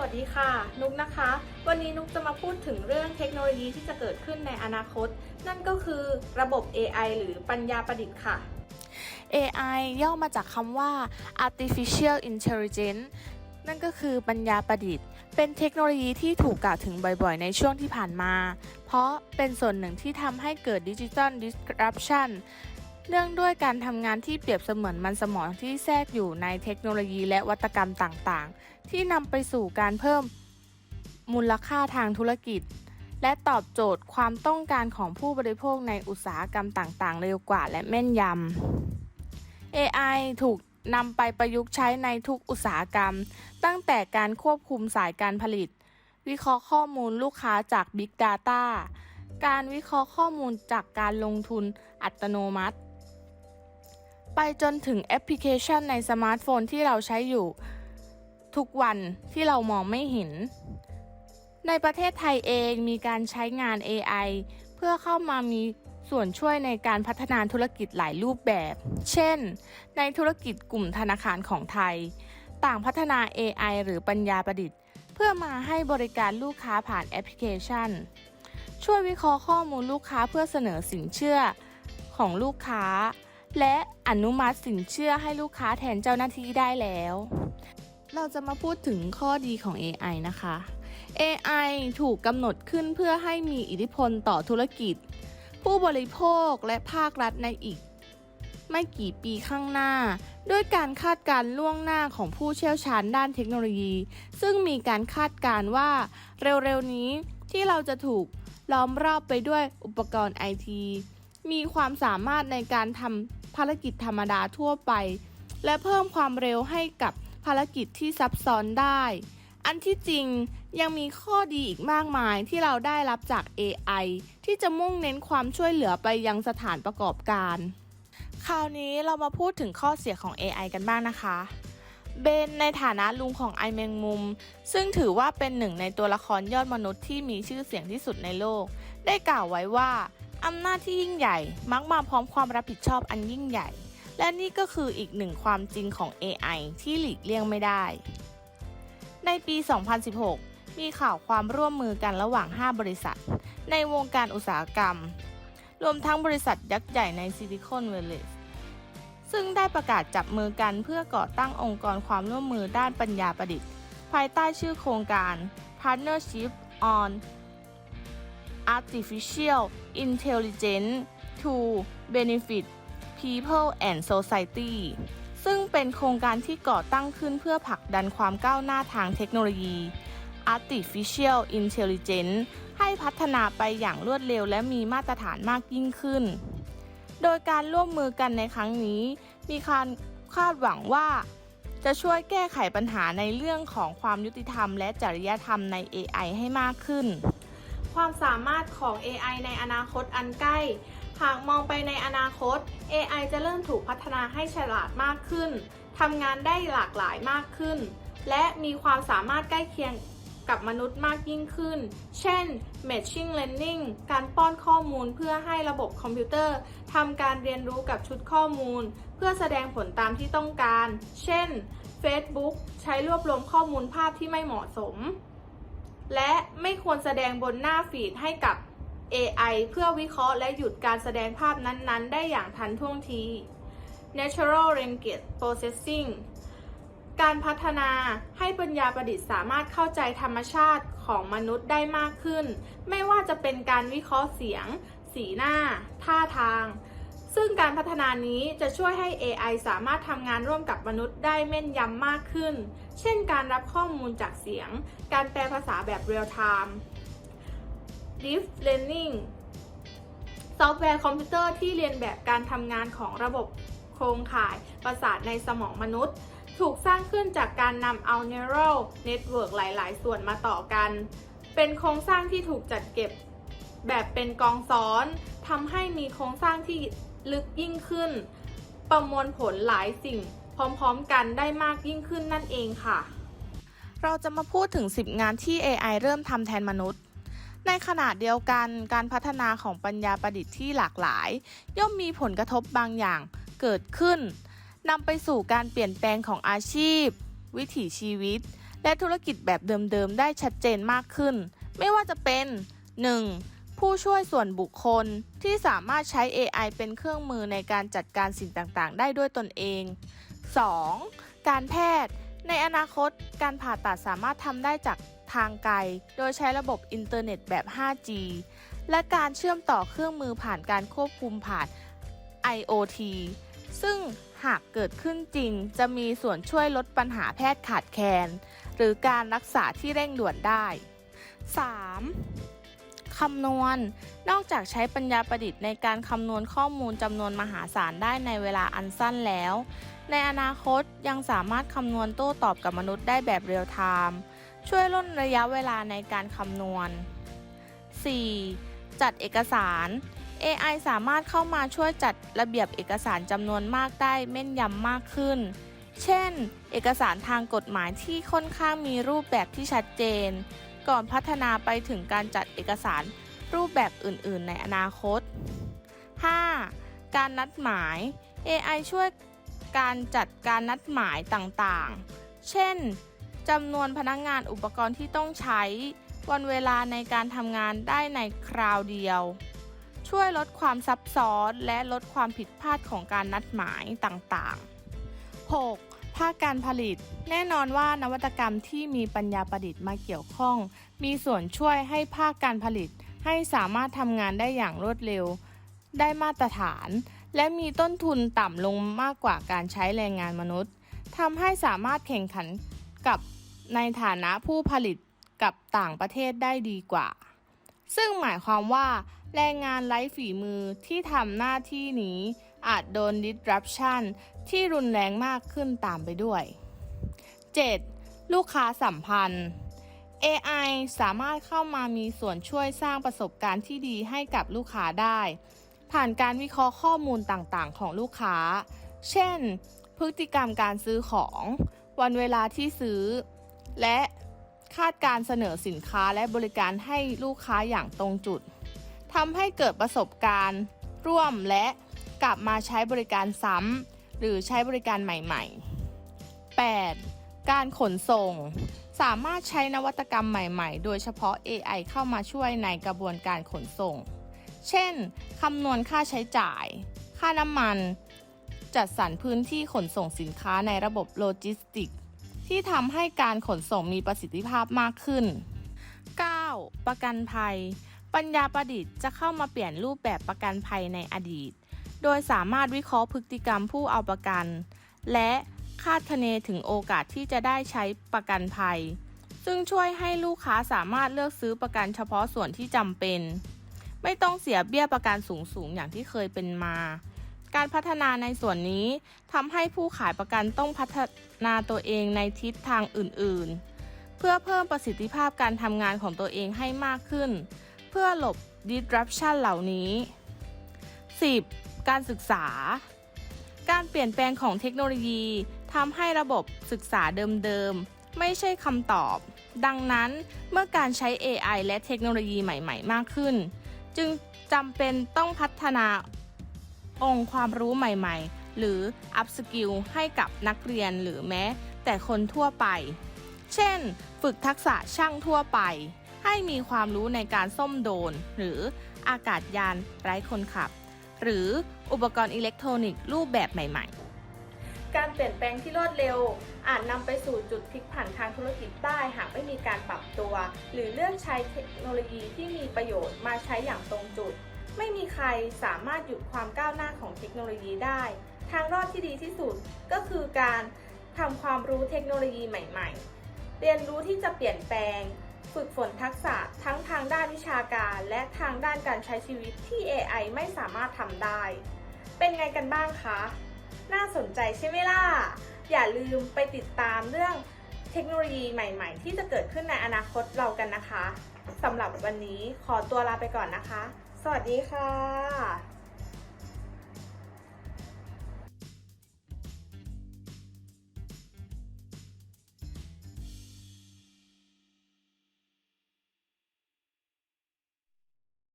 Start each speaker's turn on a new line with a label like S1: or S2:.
S1: วัสดีค่ะ นุกนะคะ วันนี้นุกจะมาพูดถึงเรื่องเทคโนโลยีที่จะเกิดขึ้นในอนาคต นั่นก็คือระบบ AI หรือปัญญาประดิษฐ์ค่ะ
S2: AI ย่อมาจากคำว่า artificial intelligence นั่นก็คือปัญญาประดิษฐ์ เป็นเทคโนโลยีที่ถูกกล่าวถึงบ่อยๆ ในช่วงที่ผ่านมา เพราะเป็นส่วนหนึ่งที่ทำให้เกิดดิจิ t a l disruption เนื่องด้วยการทำงานที่เปรียบเสมือนมันสมองที่แทรกอยู่ในเทคโนโลยีและวัตกรรมต่างๆ ที่นำไปสู่การเพิ่มมูลค่าทางธุรกิจ และตอบโจทย์ความต้องการของผู้บริโภคในอุตสาหกรรมต่างๆ เร็วกว่าและแม่นยำ AI ถูกนำไปประยุกต์ใช้ในทุกอุตสาหกรรม ตั้งแต่การควบคุมสายการผลิต วิเคราะห์ข้อมูลลูกค้าจาก Big Data การวิเคราะห์ข้อมูลจากการลงทุนอัตโนมัติ ไปจนถึงแอปพลิเคชันในสมาร์ทโฟนที่เราใช้อยู่ ทุกวันที่เรามองไม่เห็น ในประเทศไทยเองมีการใช้งาน AI เพื่อเข้ามามีส่วนช่วยในการพัฒนาธุรกิจหลายรูปแบบ เช่น ในธุรกิจกลุ่มธนาคารของไทย ต่างพัฒนา AI หรือปัญญาประดิษฐ์ เพื่อมาให้บริการลูกค้าผ่านแอปพลิเคชัน ช่วยวิเคราะห์ข้อมูลลูกค้าเพื่อเสนอสินเชื่อของลูกค้า และอนุมัติสินเชื่อให้ลูกค้าแทนเจ้าหน้าที่ได้แล้ว เราจะมาพูดถึงข้อดีของ AI นะคะ AI ถูกกำหนดขึ้นเพื่อให้มีอิทธิพลต่อธุรกิจ ผู้บริโภคและภาครัฐในอีก ไม่กี่ปีข้างหน้า ด้วยการคาดการณ์ล่วงหน้าของผู้เชี่ยวชาญด้านเทคโนโลยี ซึ่งมีการคาดการณ์ว่าเร็วๆนี้ที่เราจะถูกล้อมรอบไปด้วยอุปกรณ์ไอที มีความสามารถในการทำภารกิจธรรมดาทั่วไป และเพิ่มความเร็วให้กับภารกิจที่ซับซ้อนได้ อันที่จริงยังมีข้อดีอีกมากมายที่เราได้รับจาก AI ที่จะมุ่งเน้นความช่วยเหลือไปยังสถานประกอบการ คราวนี้เรามาพูดถึงข้อเสียของ AI กันบ้างนะคะเบนในฐานะลุงของไอแมงมุม ซึ่งถือว่าเป็นหนึ่งในตัวละครยอดมนุษย์ที่มีชื่อเสียงที่สุดในโลก ได้กล่าวไว้ว่า อำนาจที่ยิ่งใหญ่ มักมาพร้อมความรับผิดชอบอันยิ่งใหญ่ และนี่ก็คืออีกหนึ่งความจริงของ AI ที่หลีกเลี่ยงไม่ได้ ในปี 2016 มีข่าวความร่วมมือกันระหว่าง 5 บริษัท ในวงการอุตสาหกรรม รวมทั้งบริษัทยักษ์ใหญ่ในซิลิคอน v วลเล e ซึ่งได้ประกาศจับมือกันเพื่อก่อตั้งองค์กรความร่วมมือด้านปัญญาประดิษฐ์ ภายใต้ชื่อโครงการ Partnership on Artificial Intelligence to Benefit People and Society ซึ่งเป็นโครงการที่ก่อตั้งขึ้นเพื่อผลักดันความก้าวหน้าทางเทคโนโลยี Artificial Intelligence ให้พัฒนาไปอย่างรวดเร็วและมีมาตรฐานมากยิ่งขึ้น โดยการร่วมมือกันในครั้งนี้ มีการคาดหวังว่า จะช่วยแก้ไขปัญหาในเรื่องของความยุติธรรม และจริยธรรมใน AI ให้มากขึ้น
S1: ความสามารถของ AI ในอนาคตอันใกล้ หากมองไปในอนาคต AI จะเริ่มถูกพัฒนาให้ฉลาดมากขึ้น ทำงานได้หลากหลายมากขึ้น และมีความสามารถใกล้เคียงกับมนุษย์มากยิ่งขึ้น เช่น Machine Learning การป้อนข้อมูลเพื่อให้ระบบคอมพิวเตอร์ทำการเรียนรู้กับชุดข้อมูล เพื่อแสดงผลตามที่ต้องการ เช่น Facebook ใช้รวบรวมข้อมูลภาพที่ไม่เหมาะสม และไม่ควรแสดงบนหน้าฟีดให้กับ AI เพื่อวิเคราะห์และหยุดการแสดงภาพนั้นๆ ได้อย่างทันท่วงที Natural Language Processing การพัฒนาให้ปัญญาประดิษฐ์สามารถเข้าใจธรรมชาติของมนุษย์ได้มากขึ้น ไม่ว่าจะเป็นการวิเคราะห์เสียง สีหน้า ท่าทาง ซึ่งการพัฒนานี้จะช่วยให้ AI สามารถทำงานร่วมกับมนุษย์ได้แม่นยำมากขึ้น เช่นการรับข้อมูลจากเสียง การแปลภาษาแบบเรียลไทม์ Deep Learning ซอฟต์แวร์คอมพิวเตอร์ที่เรียนแบบการทำงานของระบบโครงข่ายประสาทในสมองมนุษย์ ถูกสร้างขึ้นจากการนำเอา neural network หลาย ๆ ส่วนมาต่อกัน เป็นโครงสร้างที่ถูกจัดเก็บแบบเป็นกองซ้อนทำให้มีโครงสร้างที่ ลึกยิ่งขึ้น ประมวลผลหลายสิ่ง พร้อมๆกันได้มากยิ่งขึ้นนั่นเองค่ะ
S2: เราจะมาพูดถึง 10 งานที่ AI เริ่มทำแทนมนุษย์ ในขณะเดียวกันการพัฒนาของปัญญาประดิษฐ์ที่หลากหลาย ย่อมมีผลกระทบบางอย่างเกิดขึ้นนำไปสู่การเปลี่ยนแปลงของอาชีพ วิถีชีวิต และธุรกิจแบบเดิมๆ ได้ชัดเจนมากขึ้น ไม่ว่าจะเป็น 1. ผู้ช่วยส่วนบุคคลที่สามารถใช้ AI เป็นเครื่องมือในการจัดการสิ่งต่างๆ ได้ด้วยตนเอง 2. การแพทย์ ในอนาคต การผ่าตัดสามารถทำได้จากทางไกล โดยใช้ระบบอินเทอร์เน็ตแบบ 5G และการเชื่อมต่อเครื่องมือผ่านการควบคุมผ่าน IoT ซึ่งหากเกิดขึ้นจริงจะมีส่วนช่วยลดปัญหาแพทย์ขาดแคลน หรือการรักษาที่เร่งด่วนได้ 3. คำนวณ นอกจากใช้ปัญญาประดิษฐ์ในการคำนวณข้อมูลจำนวนมหาศาลได้ในเวลาอันสั้นแล้ว ในอนาคตยังสามารถคำนวณโต้ตอบกับมนุษย์ได้แบบเรียลไทม์ช่วยลดระยะเวลาในการคำนวณ 4. จัดเอกสาร AI สามารถเข้ามาช่วยจัดระเบียบเอกสารจำนวนมากได้แม่นยำมากขึ้น เช่น เอกสารทางกฎหมายที่ค่อนข้างมีรูปแบบที่ชัดเจน ก่อนพัฒนาไปถึงการจัดเอกสารรูปแบบอื่น ๆ ในอนาคต 5. การนัดหมาย AI ช่วยการจัดการนัดหมายต่าง ๆ เช่นจำนวนพนักงานอุปกรณ์ที่ต้องใช้ วันเวลาในการทำงานได้ในคราวเดียว ช่วยลดความซับซ้อนและลดความผิดพลาดของการนัดหมายต่าง ๆ 6. ภาคการผลิต แน่นอนว่านวัตกรรมที่มีปัญญาประดิษฐ์มาเกี่ยวข้อง มีส่วนช่วยให้ภาคการผลิต ให้สามารถทำงานได้อย่างรวดเร็ว ได้มาตรฐาน และมีต้นทุนต่ำลงมากกว่าการใช้แรงงานมนุษย์ทำให้สามารถแข่งขันกับในฐานะผู้ผลิตกับต่างประเทศได้ดีกว่า ซึ่งหมายความว่า แรงงานไร้ฝีมือที่ทำหน้าที่นี้อาจโดน disruption ที่รุนแรงมากขึ้นตามไปด้วย 7. ลูกค้าสัมพันธ์ AI สามารถเข้ามามีส่วนช่วยสร้างประสบการณ์ที่ดีให้กับลูกค้าได้ ผ่านการวิเคราะห์ข้อมูลต่างๆ ของลูกค้า เช่น พฤติกรรมการซื้อของ วันเวลาที่ซื้อ และคาดการเสนอสินค้าและบริการให้ลูกค้าอย่างตรงจุดทำให้เกิดประสบการณ์ ร่วมและกลับมาใช้บริการซ้ำ หรือใช้บริการใหม่ ๆ 8. การขนส่ง สามารถใช้นวัตกรรมใหม่ ๆ โดยเฉพาะ AI เข้ามาช่วยในกระบวนการขนส่ง เช่น คำนวณค่าใช้จ่าย ค่าน้ำมัน จัดสรรพื้นที่ขนส่งสินค้าในระบบโลจิสติก ที่ทำให้การขนส่งมีประสิทธิภาพมากขึ้น 9. ประกันภัย ปัญญาประดิษฐ์จะเข้ามาเปลี่ยนรูปแบบประกันภัยในอดีต โดยสามารถวิเคราะห์พฤติกรรมผู้เอาประกัน และคาดคะเนถึงโอกาสที่จะได้ใช้ประกันภัย ซึ่งช่วยให้ลูกค้าสามารถเลือกซื้อประกันเฉพาะส่วนที่จำเป็น ไม่ต้องเสียเบี้ยประกันสูงๆ อย่างที่เคยเป็นมา การพัฒนาในส่วนนี้ทำให้ผู้ขายประกันต้องพัฒนาตัวเองในทิศทางอื่นๆ เพื่อเพิ่มประสิทธิภาพการทำงานของตัวเองให้มากขึ้น เพื่อหลบ disruption เหล่านี้ 10. การศึกษา การเปลี่ยนแปลงของเทคโนโลยีทำให้ระบบศึกษาเดิมๆ ไม่ใช่คำตอบ ดังนั้นเมื่อการใช้ AI และเทคโนโลยีใหม่ๆ มากขึ้น จึงจำเป็นต้องพัฒนาองค์ความรู้ใหม่ๆ หรือ up skill ให้กับนักเรียนหรือแม้ แต่คนทั่วไป เช่น ฝึกทักษะช่างทั่วไป ให้มีความรู้ในการซ่อมโดรนหรืออากาศยานไร้คนขับ หรืออุปกรณ์อิเล็กทรอนิกส์รูปแบบใหม่ ๆ
S1: การเปลี่ยนแปลงที่รวดเร็ว อาจนำไปสู่จุดพลิกผันทางธุรกิจได้หากไม่มีการปรับตัว หรือเลือกใช้เทคโนโลยีที่มีประโยชน์มาใช้อย่างตรงจุด ไม่มีใครสามารถหยุดความก้าวหน้าของเทคโนโลยีได้ ทางรอดที่ดีที่สุดก็คือการทำความรู้เทคโนโลยีใหม่ ๆ เรียนรู้ที่จะเปลี่ยนแปลง ฝึกฝนทักษะทั้งทางด้านวิชาการและทางด้านการใช้ชีวิตที่ AI ไม่สามารถทำได้ เป็นไงกันบ้างคะ น่าสนใจใช่ไหมล่ะ อย่าลืมไปติดตามเรื่องเทคโนโลยีใหม่ ๆ ที่จะเกิดขึ้นในอนาคตเรากันนะคะสำหรับวันนี้ขอตัวลาไปก่อนนะคะ สวัสดีค่ะ